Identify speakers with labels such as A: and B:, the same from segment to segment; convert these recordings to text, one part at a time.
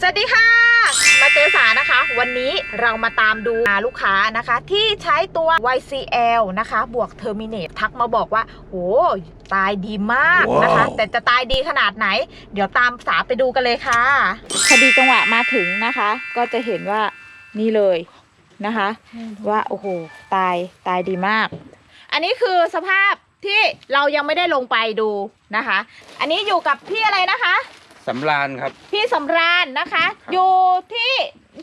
A: สวัสดีค่ะ มาเจอสานะคะ วันนี้เรามาตามดูลูกค้านะคะ ที่ใช้ตัว YCL นะคะ บวก Terminate ทักมาบอกว่าโอ้ตายดีมากนะคะ
B: ว้าว
A: แต่จะตายดีขนาดไหน เดี๋ยวตามสาไปดูกันเลยค่ะพอดีจังหวะมาถึงนะคะ ก็จะเห็นว่านี่เลยนะคะ ว่าโอ้โหตายตายดีมาก อันนี้คือสภาพที่เรายังไม่ได้ลงไปดูนะคะ อันนี้อยู่กับพี่อะไรนะคะ
B: สำราญครับ
A: พี่สำราญนะคะอยู่ที่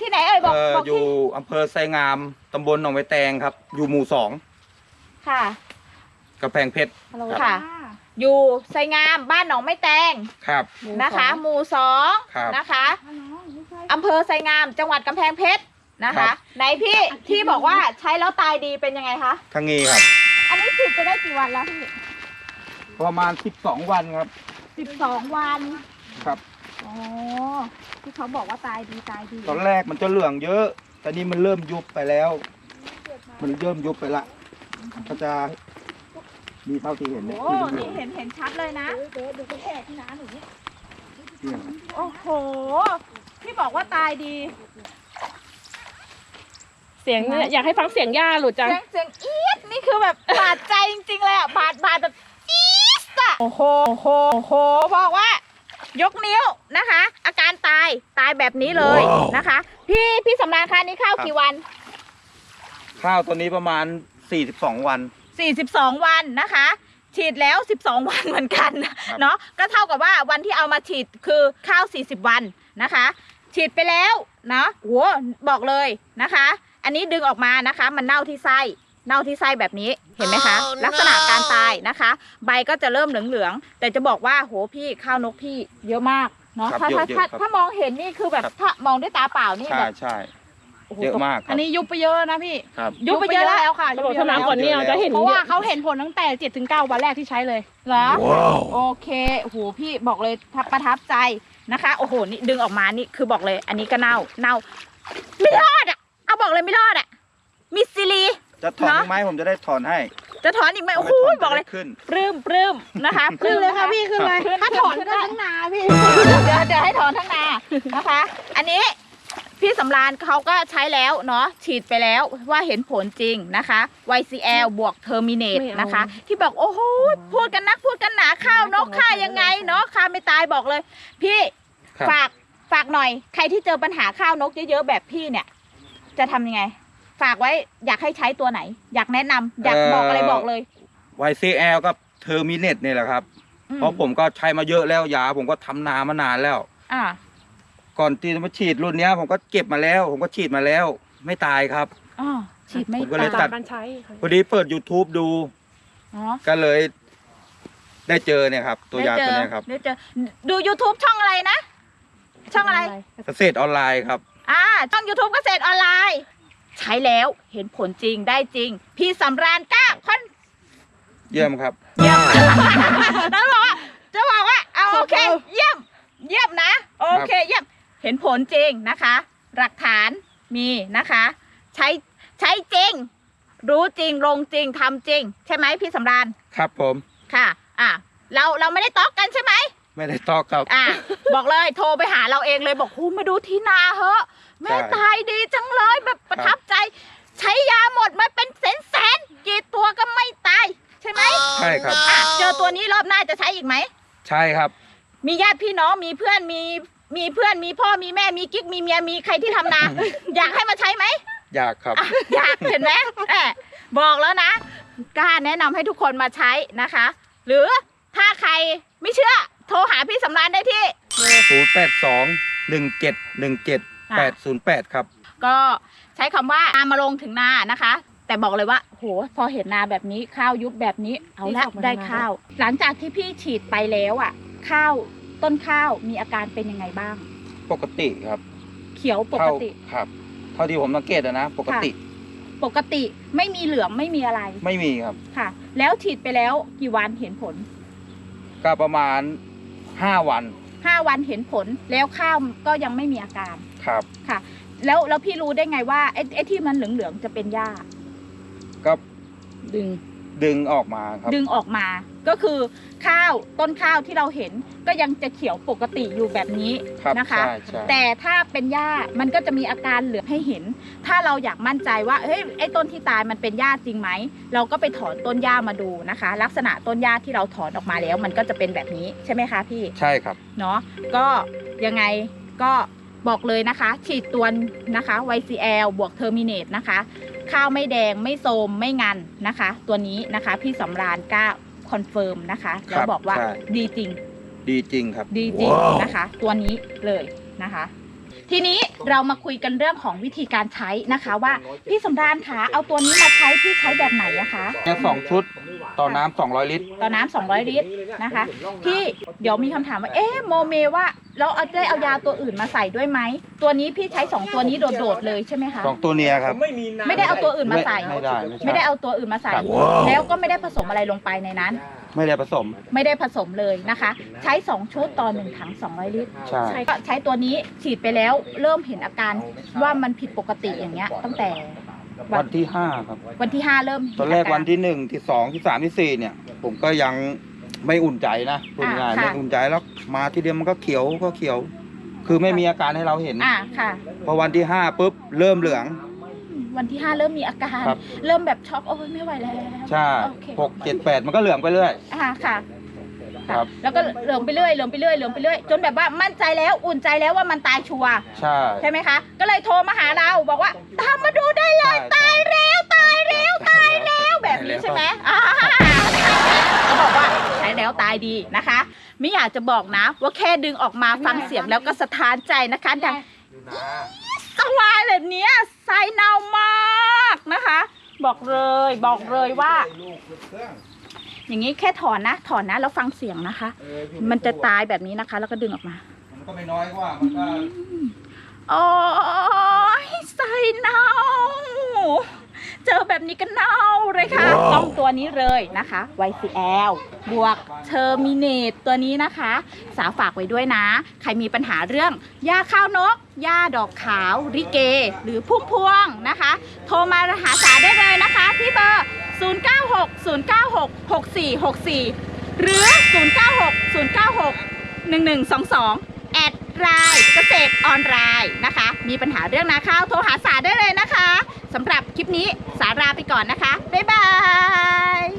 A: ที่ไหนเอ่ยบอก
B: เอ่อ
A: บอก
B: อยู่
A: ที่
B: อำเภอไซงามตำบลหนองไวแตงครับ อยู่หมู่สอง
A: ค่ะ
B: กระแพงเพชร
A: ฮัลโหล
B: ครับ
A: ค่ะ อยู่ไซงามบ้านหนองไม่แตง
B: ครับ
A: นะคะ หมู่สอง
B: ครับ
A: นะคะอำเภอไซงามจังหวัดกำแพงเพชรนะ
B: ครั
A: คะ
B: บ
A: ไหนพี่ที่บอกว่าใช้แล้วตายดีเป็นยังไงคะ
B: ทางนี้ครับ
A: อันนี้ฉีดไปได้กี่วันแล้วพี่
B: ประมาณ 12 วันครับ
A: สิบสองวัน
B: ครับ
A: อ๋อที่เขาบอกว่าตายดีตายดี
B: ตอนแรกมันจะเหลืองเยอะ แต่นี้มันเริ่มยุบไปแล้ว มันเริ่มยุบไปละ ก็จะมีเท่าที่เห็น
A: โอ้
B: เนี่ย
A: นี่เห็นเห็นชัดเลยนะ
B: เนี่ยครับ
A: โอ้โห ที่บอกว่าตายดี
C: เสียงอยากให้ฟังเสียงย่าหลุดจัง
A: เสียงเสียงเอี๊ยดนี่คือแบบ บาดใจจริงๆเลยอะ บาดบาดแบบอี๊ดอะ โอ้โหโอ้โหโอ้โห บอกว่า ยกนิ้วนะคะ อาการตายตายแบบนี้เลยนะคะ พี่พี่สำรานคะนี่ข้าวกี่วัน
B: ข้าวตัวนี้ประมาณ 42 วัน
A: 42 วันนะคะ ฉีดแล้ว 12 วันเหมือนกันเนาะก็เท่ากับว่าวันที่เอามาฉีดคือข้าว 40 วันนะคะ ฉีดไปแล้วเนาะโหบอกเลยนะคะ อันนี้ดึงออกมานะคะ มันเน่าที่ไส้ เน่าที่ไส้แบบนี้เห็นไหมคะลักษณะการตายนะคะ ใบก็จะเริ่มเหลืองๆแต่จะบอกว่าโหพี่ข้าวนกพี่เยอะมากเนาะ
B: ครับ
A: ถ้า
B: เย
A: ถ้า
B: อะๆ
A: ถ้า
B: ครับ
A: ถ้ามองเห็นนี่คือแบบ
B: ครับ
A: ถ้ามองด้วยตาเปล่านี่
B: ใช่
A: แบบ
B: ใช่
A: โโห
B: เยอะมากค
D: อั
B: รับ
D: นนี้ยุบไปเยอะนะพี่
B: ครับ
A: ยุบไปเยอะแล้ว
D: ค่ะ
C: เขาบอกถ้าน้ำก่อนเนี่ยจะเห็น
D: เพราะว่า
C: เยอะ
D: เขาเห็นผลตั้งแต่7จ็ถึงเวันแรกที่ใช้เลย
A: เหรอโอเคโอ้โหพี่บอกเลยทับประทับใจนะคะ โอ้โหนี่ดึงออกมานี่คือบอกเลย อันนี้ก็เน่าเน่าไม่รอดอะเอาบอกเลยไม่รอดอะมิสซิลี
B: จะถอน
A: เนอะ
B: ไหมผมจะได้ถอนให้
A: จะถอนอีกไหมโอ้โห
B: ไม่ถน
A: บอกเลย
B: จะได้ขึ้น
A: ปลื้มปลื้มนะคะป
D: ขึ้
A: ลื้
D: น
A: ม
D: เลยค่ะพี่ขึ้นเลย
A: ขึ้น
D: ถ้าถอน
A: ขึ้น
D: ก็
A: ได้
D: ทั้งนาพี่
A: เดี๋ยวเดี๋ยวให้ถอนทั้งนานะคะ อันนี้พี่สำราญเขาก็ใช้แล้วเนาะฉีดไปแล้วว่าเห็นผลจริงนะคะ YCL บวก Terminate
C: ไม่เอา
A: นะคะ ที่บอกโอ้โหพูดกันนักพูดกันหนาข้าวนกฆ่ายังไงเนาะฆ่าไม่ตายบอกเลย พี่
B: ครับ
A: ฝากฝากหน่อย ใครที่เจอปัญหาข้าวนกเยอะๆแบบพี่เนี่ย จะทำยังไง ฝากไว้อยากให้ใช้ตัวไหน อยากแนะนำอยากบอกอะไรบอกเลย
B: YCL กับเทอร์มินเนตนี่แหละครับ
A: อืม
B: เพราะผมก็ใช้มาเยอะแล้วยา ผมก็ทำนามานานแล้ว
A: อ่า
B: ก่อนที่จะมาฉีดรุ่นเนี้ย ผมก็เก็บมาแล้ว ผมก็ฉีดมาแล้ว ไม่ตายครับ
A: อ๋อฉีดไม่
B: ผมก็เลย
A: ตา
B: ตั
A: ย
B: ด
C: การใช้ค่ะ
B: พอดีเปิด YouTube ดู
A: อ๋อ
B: ก็เลย ได้เจอเนี่ยครับ ตัวยา
A: ได้
B: ตัว
A: เจอ
B: เนี้ยครับ
A: ได้เจอดู YouTube ช่องอะไรนะ ช่องอะไร
B: เกษตรออนไลน์ครับ
A: อ่าช่อง YouTube เกษตรออนไลน์ ใช้แล้วเห็นผลจริงได้จริง พี่สำราญกล้าคอน
B: เยี่ยมครับ
A: เยี่ยมแล้วบอกว่าจะบอกว่าเอาโอเค เยี่ยม เยี่ยมนะ โอเคเยี่ยมเห็นผลจริงนะคะ หลักฐานมีนะคะ ใช้ใช้จริง รู้จริงลงจริงทำจริง ใช่ไหมพี่สำราญ
B: ครับผม
A: ค่ะ อะ เราเราไม่ได้ต๊อกกันใช่ไหม
B: ไม่ได้ตอกครับ
A: อะบอกเลยโทรไปหาเราเองเลยบอกหูมาดูที่นาเหอะ แม่
B: ใช่
A: ตายดีจังเลยแบบประทับใจ ใช้ยาหมดมาเป็นแสนแสนๆกี่ตัวก็ไม่ตาย ใช่ไหม
B: ใช่ครับ
A: อะเจอตัวนี้รอบหน้าจะใช้อีกไหม
B: ใช่ครับ
A: มีญาติพี่น้องมีเพื่อนมีมีเพื่อนมีพ่อมีแม่มีกิ๊กมีเมียมีใครที่ทำนา อยากให้มาใช้ไหม
B: อยากครับ
A: อะอยากเห็นไหมแหมบอกแล้วนะกล้าแนะนำให้ทุกคนมาใช้นะคะ หรือถ้าใครไม่เชื่อโทรหาพี่สำรานได้ที่
B: 0 8 2 1 7 1 7 8 0 8 ครับ
A: ก็ใช้คำว่าตามมาลงถึงนานะคะ แต่บอกเลยว่าโหพอเห็นนาแบบนี้ข้าวยุบแบบนี้เอาละ
C: นี่ออกมา
A: ได้
C: ทำนา
A: ข้าว หลังจากที่พี่ฉีดไปแล้วอะ ข้าวต้นข้าวมีอาการเป็นยังไงบ้าง
B: ปกติครับ
A: เขียวปก
B: เท่า
A: ติ
B: ครับ เท่าที่ผมสังเกตอะนะ ปกติ
A: ปกติไม่มีเหลืองไม่มีอะไร
B: ไม่มีครับ
A: ค่ะ แล้วฉีดไปแล้วกี่วันเห็นผล
B: ก็ประมาณ 5 วัน
A: ห้าวันเห็นผลแล้วข้าวก็ยังไม่มีอาการ
B: ครับ
A: ค่ะ แล้วแล้วพี่รู้ได้ไงว่าไอ้ไอ้ที่มันเหลืองๆจะเป็นหญ้า
B: ก็
C: ดึง
B: ดึงออกมาครับ
A: ดึงออกมา ก็คือข้าวต้นข้าวที่เราเห็นก็ยังจะเขียวปกติอยู่แบบนี้
B: ครับ
A: นะคะ
B: ใช่ใช่
A: แต่ถ้าเป็นหญ้ามันก็จะมีอาการเหลืองให้เห็น ถ้าเราอยากมั่นใจว่าเฮ้ยไอ้ต้นที่ตายมันเป็นหญ้าจริงไหม เราก็ไปถอนต้นหญ้ามาดูนะคะ ลักษณะต้นหญ้าที่เราถอนออกมาแล้ว มันก็จะเป็นแบบนี้ใช่ไหมคะพี่
B: ใช่ครับ
A: เนาะก็ยังไงก็ บอกเลยนะคะ ฉีดตัวนะคะ YCL บวก Terminate นะคะ ข้าวไม่แดงไม่โทรมไม่งันนะคะ ตัวนี้นะคะพี่สำราญกล้าคอนเฟิร์มนะคะแล้วบอกว่า
B: ใช่
A: ดีจริง
B: ดีจริงครับ
A: ดีจริงนะคะ ตัวนี้เลยนะคะ ทีนี้เรามาคุยกันเรื่องของวิธีการใช้นะคะว่าพี่สำราญคะเอาตัวนี้มาใช้พี่ใช้แบบไหนอะคะ
B: แค่สองชุดต่อน้ำสองร้อยลิตร
A: ต่อน้ำ200 ลิตรนะคะ ที่เดี๋ยวมีคำถามว่า เอ๊ะโมเมว่า เราเอาได้เอายาตัวอื่นมาใส่ด้วยไหม ตัวนี้พี่ใช้2ตัวนี้โดดๆเลยใช่ไหมคะ
B: สองตัวเนี้ยครับ
A: ไม่ได้เอาตัวอื่นมาใส่
B: ไม่ได้ไม่ใช่
A: ไม่ได้เอาตัวอื่นมาใส่
B: ครับ
A: แล้วก็ไม่ได้ผสมอะไรลงไปในนั้น
B: ไม่ได้ผสม
A: ไม่ได้ผสมเลยนะคะ ใช้ 2 ชุดต่อ 1 ถัง 200 ลิตร
B: ใช่
A: ใช้ก็ใช้ตัวนี้ฉีดไปแล้วเริ่มเห็นอาการว่ามันผิดปกติอย่างเงี้ย ตั้งแต่วั
B: วันนที่ห้าครับ
A: วันที่ 5 เริ่มเห็
B: ตอนแรกาาวันที่หนึ่งที่สองที่สามที่สี่เนี่ย ผมก็ยัง ไม่อุ่นใจนะพูดง่าย
A: อ่าค่ะ
B: ไม่อุ่นใจแล้วมาทีเดียวมันก็เขียวก็เขียว คือไม่มีอาการให้เราเห็น
A: อ่าค่ะ
B: พอวันที่ห้าปุ๊บเริ่มเหลือง
A: วันที่5เริ่มมีอาการ
B: ครับ
A: เริ่มแบบช็อกโอ้ยไม่ไหวแล้ว
B: ใช่
A: โอเค
B: หกเจ็ดแปดมันก็เหลืองไปเรื่อย
A: อ่าค่ะ
B: ครับ
A: แล้วก็เหลืองไปเรื่อยเหลืองไปเรื่อยเหลืองไปเรื่อยจนแบบว่ามั่นใจแล้วอุ่นใจแล้วว่ามันตายชัวร์
B: ใช่
A: ใช่ไหมคะ ก็เลยโทรมาหาเราบอกว่าตามมาดูได้เลย
B: ใช่
A: ตายแล้วตายแล้วตายแล้ว แบบนี้ใช่ไหมอ่าเขาบอกว่าใช้แล้วตายดีนะคะ ไม่อยากจะบอกนะ ว่าแค่ดึงออกมาฟังเสียงแล้วก็สะท้านใจนะคะดังสวายแบบเนี้ยไซเนามากนะคะ บอกเลยบอกเลยว่า อย่างนี้แค่ถอนนะ ถอนนะแล้วฟังเสียงนะคะ มันจะตายแบบนี้นะคะ แล้วก็ดึงออกมา
B: มันก็ไม่น้อยกว่ามันก็
A: โอ้ยใส่เน่า เจอแบบนี้ก็เน่าเลยค่ะต้องตัวนี้เลยนะคะ YCL บวก Terminate ตัวนี้นะคะ สาวฝากไว้ด้วยนะ ใครมีปัญหาเรื่องหญ้าข้าวนกหญ้าดอกขาวริเก หรือพุ่มพวงนะคะ โทรมาหาสาได้เลยนะคะ ที่เบอร์ 096 096 6464 หรือ 096 096 1122 แอดไลน์เกษตรออนไลน์นะคะ มีปัญหาเรื่องนาข้าวโทรหาสาได้เลยนะคะ สำหรับคลิปนี้สาราไปก่อนนะคะ บ๊ายบาย